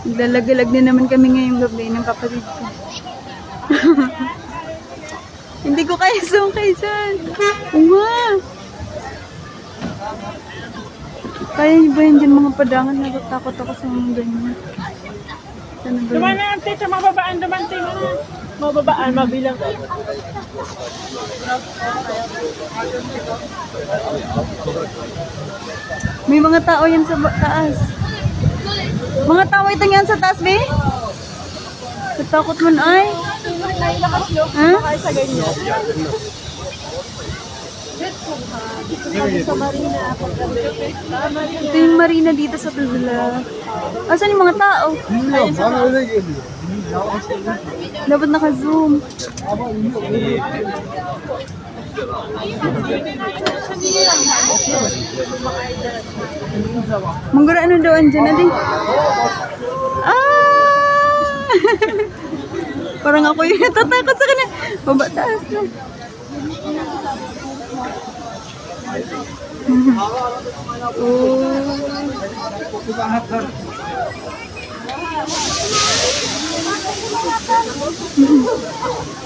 Naglalagalag na naman kami ngayong gabi ng kapatid ko. Hindi ko kaya sungkay dyan. Uma! Kaya niyo ba yun dyan mga padangan? Natatakot ako sa mga ganyan. Sana ba Duman na, tita, mababaan, duman, na. Mababaan, mabilang. May mga tao yan sa taas. Mga tao ito yan sa taas, be? Natakot man ay. Sa ganyan. Ito yung marina dito sa Tuzla. Asan yung mga tao? Dapat naka-zoom. Manggura ano daw andyan? Ah! Parang ako yung natatakot sa kanya. Baba. Oh.